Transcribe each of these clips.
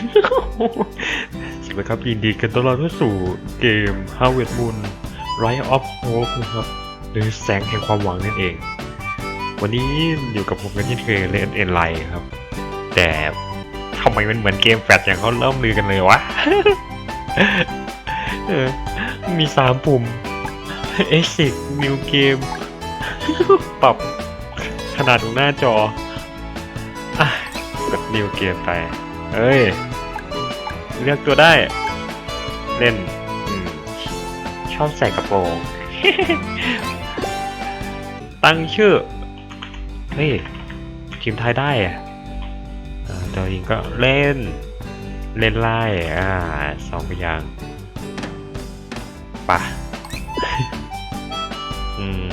สวัสดีครับยินดีกันต้อนรับเข้าสู่เกม Harvest Moon Rise of Hope นะครับ หรือแสงแห่งความหวังนั่นเอง วันนี้อยู่กับผมกันที่เคยเล่นเอ็นไลครับ แต่ทำไมมันเหมือนเกมแฟลชอย่างเขาเริ่มลือกันเลยวะมีสามปุ่ม Exit New Game ปรับขนาดของหน้าจอ อะกด New Game ไป เอ้ย เลือกตัวได้ เล่นอมชอบใส่กระโปรง ตั้งชื่อ เฮ้ย ทีมไทยได้อะเอ่อตัวเองก็เล่น เล่นไล่อ่าสองพยางป่ะอืม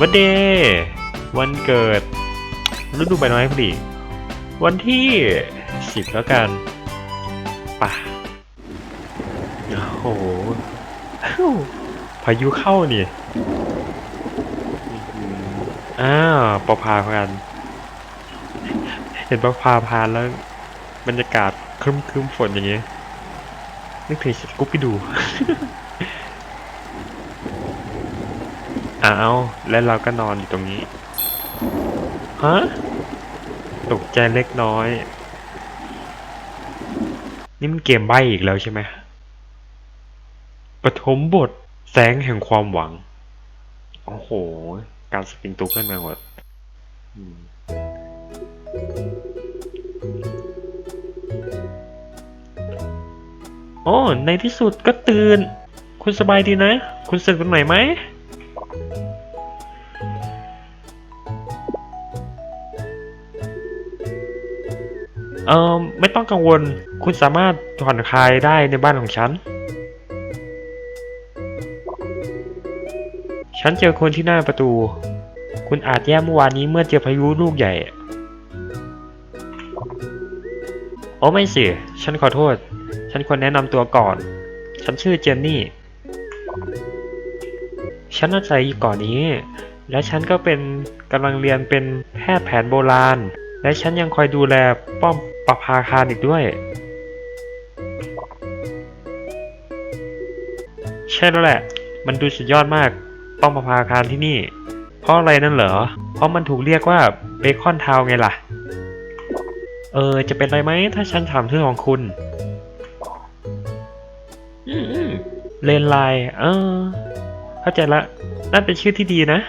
วันเดย์วันเกิดฤดูใบไม้ผลิวันที่สิบแล้วกันป่ะ โอ้โหอ้าวพายุเข้านี่อ้าวประพาพัน เห็นประพาพานแล้ว บรรยากาศครึ้มครึมๆฝนอย่างเงี้ยนึกถึงสกูปไปดู อ้าว แล้วเราก็นอนอยู่ตรงนี้ ฮะ ตกใจเล็กน้อย นี่มันเกมใบ้อีกแล้วใช่ไหม ปฐมบทแสงแห่งความหวัง โอ้โห การสปริงตัวขึ้นมาหมดโอ้ ในที่สุดก็ตื่น คุณสบายดีนะ คุณสึกตรงไหนไหม เอ่อ ไม่ต้องกังวล คุณสามารถผ่อนคลายได้ในบ้านของฉัน ฉันเจอคนที่หน้าประตู คุณอาจแย่เมื่อวานนี้เมื่อเจอพายุลูกใหญ่ โอ้ไม่สิ ฉันขอโทษ ฉันควรแนะนำตัวก่อน ฉันชื่อเจนนี่ ฉันอาศัยอยู่เก่อนนี้ และฉันก็เป็นกำลังเรียนเป็นแพทย์แผนโบราณ และฉันยังคอยดูแลป้อมปภาคารอีกด้วย ใช่แล้วแหละ มันดูสุดยอดมาก ป้อมปภาคารที่นี่ เพราะอะไรนั่นเหรอ เพราะมันถูกเรียกว่าเบคอนทาวไงล่ะ เออ จะเป็นไรไหมถ้าฉันถามชื่อของคุณอืมเลนไลน์เออ เข้าใจละ นั่นเป็นชื่อที่ดีนะ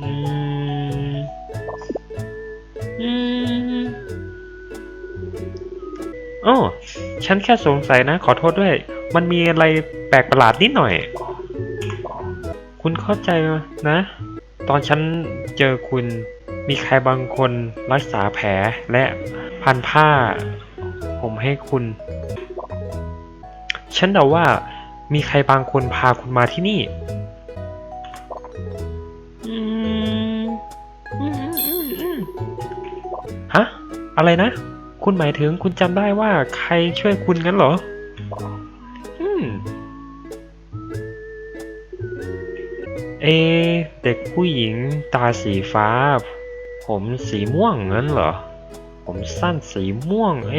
อืม อืมโอ้ฉันแค่สงสัยนะ ขอโทษด้วย มันมีอะไรแปลกประหลาดนิดหน่อย คุณเข้าใจนะ ตอนฉันเจอคุณมีใครบางคนรักษาแผลและพันผ้า ผมให้คุณ ฉันเดาว่ามีใครบางคนพาคุณมาที่นี่ฮะ อะไรนะ คุณหมายถึงคุณจำได้ว่าใครช่วยคุณงั้นเหรอ เอ เด็กผู้หญิงตาสีฟ้า ผมสีม่วงงั้นเหรอ ผมสั้นสีม่วงเอ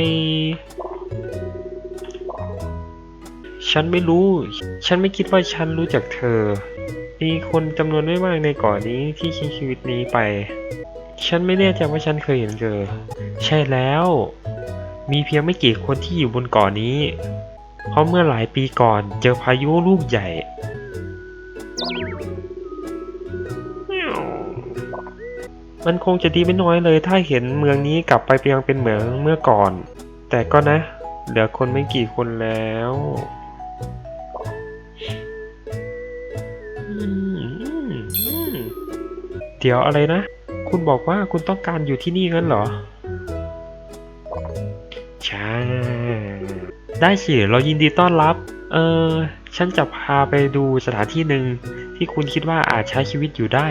ฉันไม่รู้ ฉันไม่คิดว่าฉันรู้จักเธอ มีคนจำนวนไม่มากในเกาะนนี้ที่ทิ้งชีวิตนี้ไป ฉันไม่แน่ใจว่าฉันเคยเห็นเธอ ใช่แล้ว มีเพียงไม่กี่คนที่อยู่บนเกาะนนี้ เพราะเมื่อหลายปีก่อนเจอพายุลูกใหญ่ มันคงจะดีไม่น้อยเลยถ้าเห็นเมืองนี้กลับไปยังเป็นเหมืองเมื่อก่อน แต่ก็นะ เหลือคนไม่กี่คนแล้วเดี๋ยวอะไรนะ คุณบอกว่าคุณต้องการอยู่ที่นี่งั้นเหรอ ใช่ ได้สิ เรายินดีต้อนรับ เออ ฉันจะพาไปดูสถานที่หนึ่งที่คุณคิดว่าอาจใช้ชีวิตอยู่ได้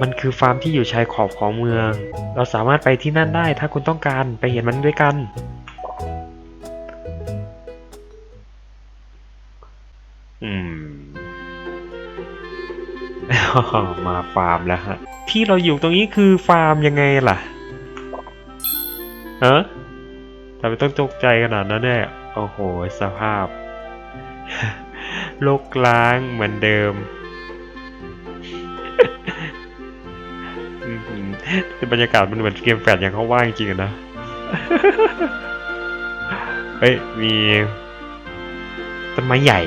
มันคือฟาร์มที่อยู่ชายขอบของเมือง เราสามารถไปที่นั่นได้ถ้าคุณต้องการไปเห็นมันด้วยกัน อืม มาฟาร์มแล้วฮะ ที่เราอยู่ตรงนี้คือฟาร์มยังไงล่ะเฮะ ทำไมต้องตกใจขนาดนั้นเนี่ยโอ้โห สภาพ โลกล้างเหมือนเดิมแต่บรรยากาศมันเหมือนเกมแฟดอย่างเขาว่าจริงๆนะ เฮ้ย มีต้นไม้ใหญ่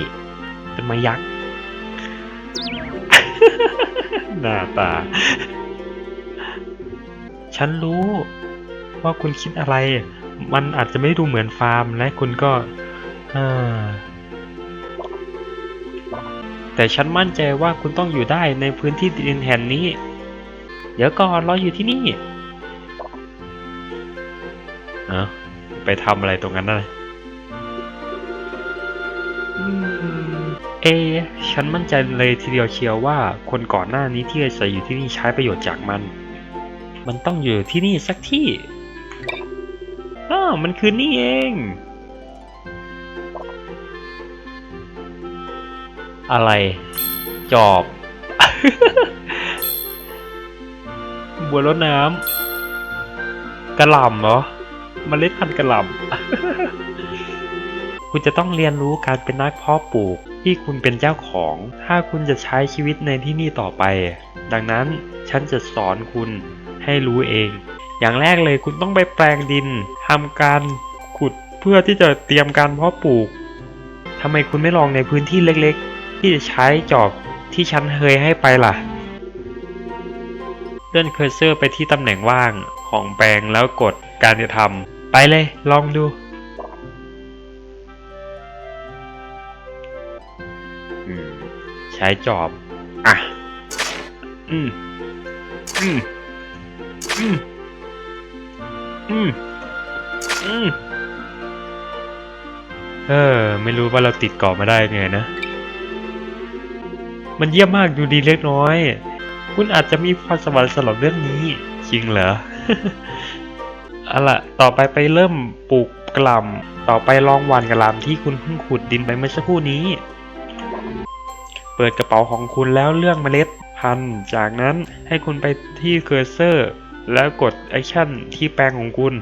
ต้นไม้ยักษ์ หน้าตา ฉันรู้ว่าคุณคิดอะไร มันอาจจะไม่ดูเหมือนฟาร์มและคุณก็แต่ฉันมั่นใจว่าคุณต้องอยู่ได้ในพื้นที่ดินแห่งนี้ เดี๋ยวก่อนรออยู่ที่นี่เอ้าไปทำอะไรตรงนั้นน่ะเอ ฉันมั่นใจเลยทีเดียวเชียวว่าคนก่อนหน้านี้ที่อาศัยอยู่ที่นี่ใช้ประโยชน์จากมัน มันต้องอยู่ที่นี่สักที่าวมันคือนี่เอง อะไร จอบ บัวรดน้ำกระหล่ำเหรอมเมล็ดพันธุ์กระหล่ำ คุณจะต้องเรียนรู้การเป็นนักเพาะปลูกที่คุณเป็นเจ้าของ ถ้าคุณจะใช้ชีวิตในที่นี่ต่อไป ดังนั้นฉันจะสอนคุณให้รู้เอง อย่างแรกเลยคุณต้องไปแปลงดินทำการขุดเพื่อที่จะเตรียมการเพาะปลูกทำไมคุณไม่ลองในพื้นที่เล็กๆ ที่จะใช้จอบที่ฉันเคยให้ไปล่ะ เลื่อนเคอร์เซอร์ไปที่ตำแหน่งว่างของแปลงแล้วกดการจะทำไปเลยลองดูใช้จอบ อะ อืม อืม อืม อืม อืม เออ ไม่รู้ว่าเราติดเกาะมาได้ไงนะ มันเยี่ยมมากดูดีเล็กน้อย คุณอาจจะมีพรสวรรค์สำหรับเรื่องนี้ จริงเหรอเอาล่ะ ต่อไปไปเริ่มปลูกกล่ำต่อไปลองหว่านกระหล่ำที่คุณเพิ่งขุดดินไปเมื่อสักครู่นี้ เปิดกระเป๋าของคุณแล้วเลือกเมล็ดพันธุ์ จากนั้นให้คุณไปที่เคอร์เซอร์ แล้วกดแอคชั่นที่แปลงของคุณ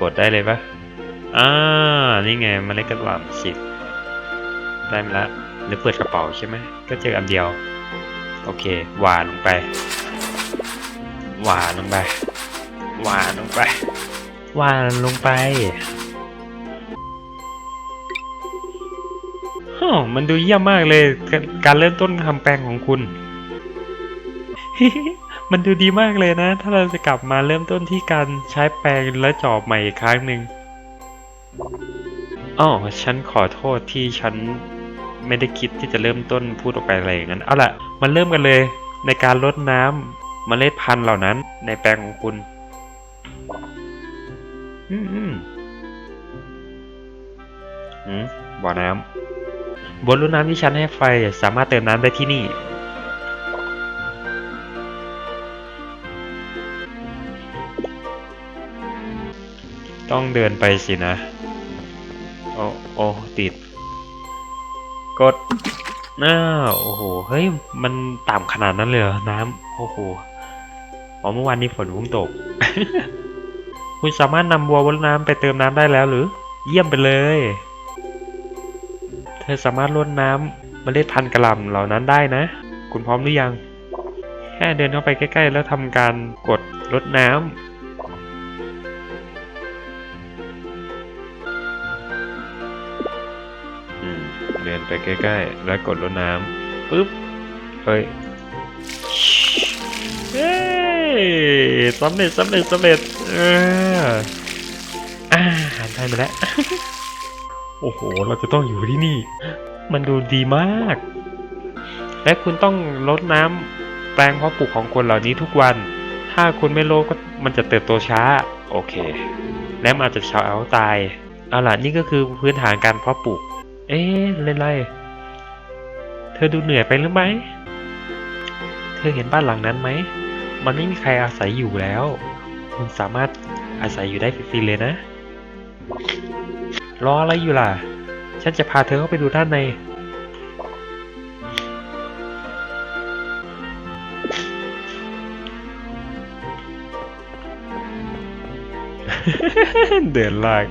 กดได้เลยปะอ่า นี่ไงเล็ดกระหล่ำสิบได้มาแล้วหรือเปิดกระเป๋าใช่ไหม ก็เจออันเดียว โอเค หวานลงไป หวานลงไป หวานลงไป หวานลงไป มันดูเยี่ยมมากเลย การเริ่มต้นทำแปลงของคุณ มันดูดีมากเลยนะ ถ้าเราจะกลับมาเริ่มต้นที่การใช้แปรงและจอบใหม่อีกครั้งหนึ่งอ๋อฉันขอโทษที่ฉันไม่ได้คิดที่จะเริ่มต้นพูดออกไปอะไรอย่างนั้น เอาล่ะ มันเริ่มกันเลย ในการลดน้ำเมล็ดพันธุ์เหล่านั้น ในแปลงของคุณ อืมอืมอืมบ่อน้ำ บนรุ่นน้ำที่ฉันให้ไฟสามารถเติมน้ำได้ที่นี่ ต้องเดินไปสินะ โอ้โอ้ติด กดอ้าโอ้โห เฮ้ย มันต่ำขนาดนั้นเลยเหรอ น้ำ โอ้โห อ๋อ เมื่อวานนี้ฝนเพิ่งตก คุณสามารถนำบัวบนน้ำไปเติมน้ำได้แล้วหรือ เยี่ยมไปเลย เธอสามารถรดน้ำเมล็ดพันธุ์กระหล่ำเหล่านั้นได้นะ คุณพร้อมหรือยัง แค่เดินเข้าไปใกล้ๆ แล้วทำการกดรดน้ำอืมเดินไปใกล้ๆ แล้วกดรดน้ำปึ๊บ เฮ้ย เฮ้ยสำเร็จสำเร็จสำเร็จ เอออ่าได้มาแล้ว โอ้โห เราจะต้องอยู่ที่นี่ มันดูดีมาก และคุณต้องลดน้ำแปลงเพาะปลูกของคนเหล่านี้ทุกวัน ถ้าคุณไม่ลดก็มันจะเติบโตช้า โอเค และมันอาจจะเฉาเอาตาย เอาล่ะนี่ก็คือพื้นฐานการเพาะปลูก เอ๊ะเล่นไร เธอดูเหนื่อยไปหรือไม่เธอเห็นบ้านหลังนั้นไหม มันไม่มีใครอาศัยอยู่แล้ว คุณสามารถอาศัยอยู่ได้ฟรีๆเลยนะ รออะไรอยู่ล่ะ ฉันจะพาเธอเข้าไปดูด้านใน เดินลาก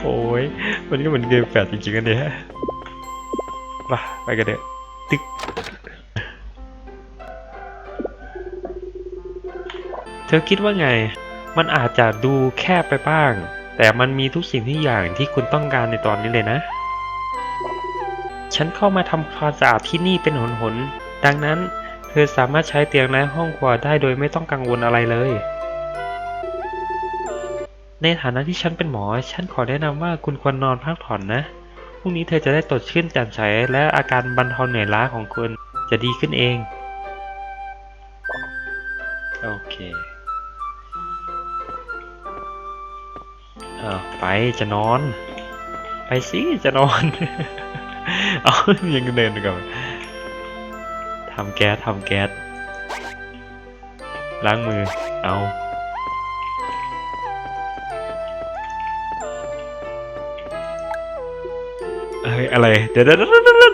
โอ้ย มันก็เหมือนเกมแฟดจริงๆกันเนี่ยมาไปกันเถอะตึ๊กเธอคิดว่าไง มันอาจจะดูแคบไปบ้าง แต่มันมีทุกสิ่งทุกอย่างที่คุณต้องการในตอนนี้เลยนะ ฉันเข้ามาทำความสะอาดที่นี่เป็นหนๆ ดังนั้นเธอสามารถใช้เตียงและห้องครัวได้โดยไม่ต้องกังวลอะไรเลย ในฐานะที่ฉันเป็นหมอ ฉันขอแนะนำว่าคุณควรนอนพักผ่อนนะ พรุ่งนี้เธอจะได้ตดชื่นแจ่มใสและอาการบรรเทาเหนื่อยล้าของคุณจะดีขึ้นเอง โอเค อ้าวไปจะนอน ไปสิจะนอน เอายังเดินไปก่อนทำแก๊สทำแก๊สล้างมือ เอาเอ้ยอะไรเดี๋ยวเดี๋ยวเดี๋ยวเดี๋ยว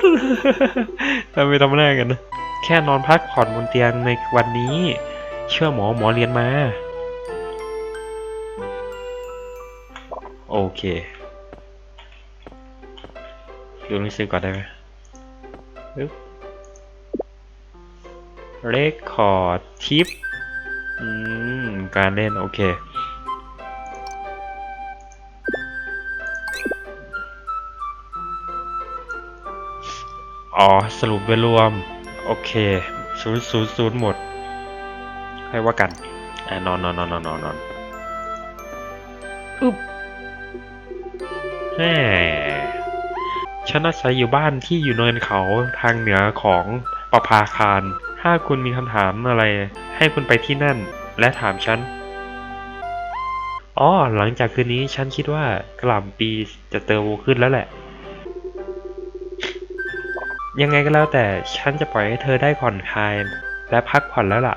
ทำไมทำหน้ากันนะแค่นอนพักผ่อนบนเตียงในวันนี้ เชื่อหมอหมอเรียนมา โอเค ดูหนังสือก่อนได้ไหมเรคคอร์ดทิปอืม การเล่น โอเคอ๋อ สรุปโดยรวม โอเคศูนย์ศูนย์ศูนย์หมด ให้ว่ากันอ่านอนนอนนอนนอนนอนนอนอึ๊บ แหมฉันอาศัยอยู่บ้านที่อยู่เนินเขาทางเหนือของปะภาคาร ถ้าคุณมีคำถามอะไร ให้คุณไปที่นั่น และถามฉัน อ๋อ หลังจากคืนนี้ฉันคิดว่ากล่ำปีจะเติบโตขึ้นแล้วแหละ ยังไงก็แล้วแต่ฉันจะปล่อยให้เธอได้ผ่อนคลาย และพักผ่อนแล้วล่ะ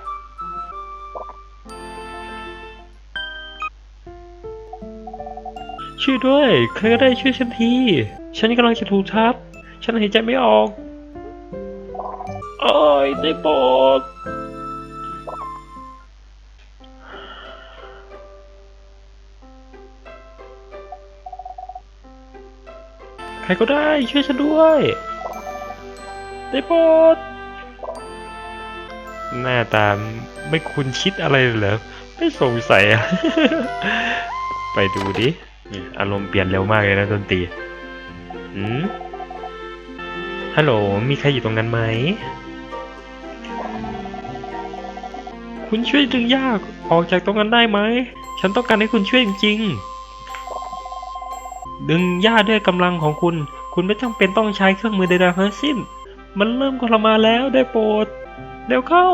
ช่วยด้วย ใครก็ได้ช่วยฉันที ฉันกำลังจะถูกทับ ฉันหายใจไม่ออกโอ้ยได้โปรดใครก็ได้ช่วยฉันด้วย ได้โปรดหน้าตาไม่คุ้นชิดอะไรเลยเหรอ ไม่สงสัยอะ ไปดูดิ อารมณ์เปลี่ยนเร็วมากเลยนะดนตรีหืมฮัลโหล มีใครอยู่ตรงนั้นไหม คุณช่วยดึงยากออกจากตรงนั้นได้ไหม ฉันต้องการให้คุณช่วยจริงๆ ดึงย่าด้วยกำลังของคุณ คุณไม่จำเป็นต้องใช้เครื่องมือใดๆทั้งสิ้น มันเริ่มทรมาแล้วได้โปรด เร็วเข้า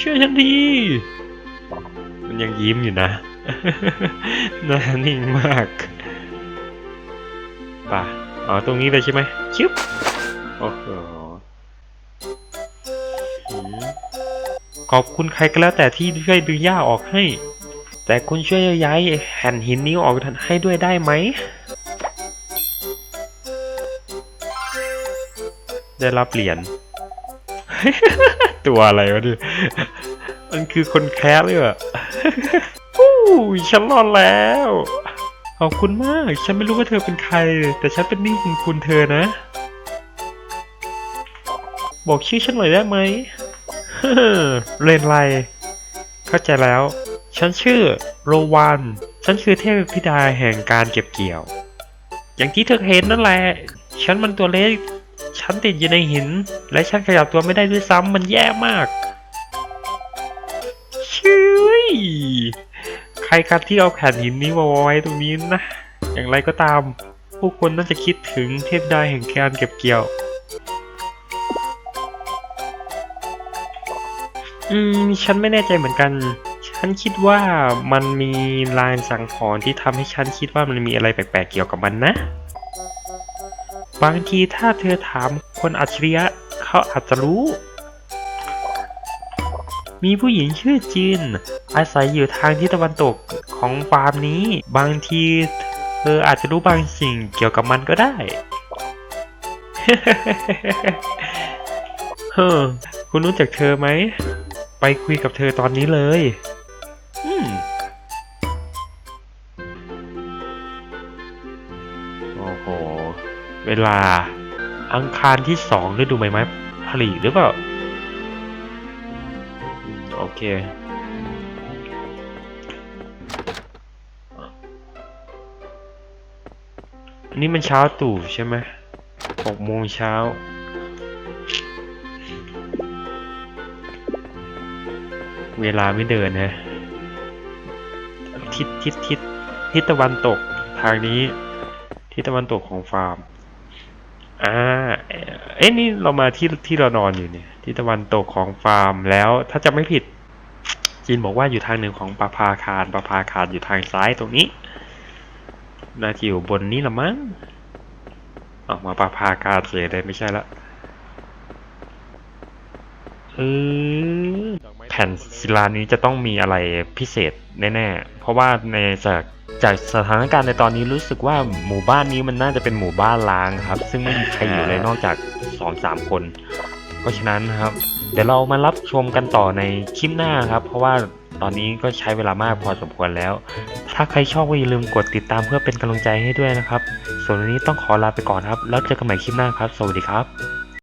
ช่วยฉันที มันยังยิ้มอยู่นะ หน่านิ่งมากป่ะอ๋อตรงนี้เลยใช่ไหมชึบโอ้โหขอบคุณใครก็แล้วแต่ที่ช่วยดึงหญ้าออกให้ แต่คุณช่วยย้ายแผ่นหินนี้ออกให้ด้วยได้ไหม ได้รับเหรียญตัวอะไรวะเนี่ยมันคือคนแคสเลยอะ ฉันรอดแล้ว ขอบคุณมาก ฉันไม่รู้ว่าเธอเป็นใคร แต่ฉันเป็นหนี้คุณคุณเธอนะ บอกชื่อฉันหน่อยได้ไหมเรนไลเข้าใจแล้ว ฉันชื่อโรวันฉันคือเทพธิดาแห่งการเก็บเกี่ยว อย่างที่เธอเห็นนั่นแหละ ฉันมันตัวเล็ก ฉันติดอยู่ในหิน และฉันขยับตัวไม่ได้ด้วยซ้ำมันแย่มาก ชื่ยใค รครับที่เอาแผ่นหินนี้มาไว้ตรงนี้นะ อย่างไรก็ตาม ผู้คนน่าจะคิดถึงเทพดาแห่งการเก็บเกี่ยว อืม ฉันไม่แน่ใจเหมือนกัน ฉันคิดว่ามันมีลายสังหรณ์ที่ทำให้ฉันคิดว่ามันมีอะไรแปลกๆเกี่ยวกับมันนะ บางทีถ้าเธอถามคนอัจฉริยะเขาอาจจะรู้ มีผู้หญิงชื่อจิน อาศัยอยู่ทางทิศตะวันตกของฟาร์มนี้ บางทีเธออาจจะรู้บางสิ่งเกี่ยวกับมันก็ได้เฮ้อคุณรู้จักเธอไหม ไปคุยกับเธอตอนนี้เลย อืมโอ้โห เวลาอังคารที่สองฤดูใบไม้ผลิหรือเปล่า อืมโอเคอันนี้มันเช้าตู่ใช่ไหมหกโมงเช้า เวลาไม่เดินนะ ทิศทิศทิศทิศตะวันตกทางนี้ ทิศตะวันตกของฟาร์ม อ่า เอ๊ะนี่เรามาที่ที่เรานอนอยู่เนี่ย ทิศตะวันตกของฟาร์มแล้วถ้าจะไม่ผิด จีนบอกว่าอยู่ทางหนึ่งของปะพาคารปะพาคารอยู่ทางซ้ายตรงนี้ น่าจะอยู่บนนี้ละมั้งออกมาปะพาคารเสียเลยไม่ใช่ละเออแผ่นศิลานี้จะต้องมีอะไรพิเศษแน่ๆ เพราะว่าในจากจากสถานการณ์ในตอนนี้รู้สึกว่าหมู่บ้านนี้มันน่าจะเป็นหมู่บ้านล้างครับ ซึ่งไม่มีใครอยู่เลยนอกจากสองสามคน เพราะฉะนั้นครับ เดี๋ยวเรามารับชมกันต่อในคลิปหน้าครับ เพราะว่าตอนนี้ก็ใช้เวลามากพอสมควรแล้ว ถ้าใครชอบก็อย่าลืมกดติดตามเพื่อเป็นกำลังใจให้ด้วยนะครับ ส่วนวันนี้ต้องขอลาไปก่อนครับ แล้วเจอกันใหม่คลิปหน้าครับ สวัสดีครับ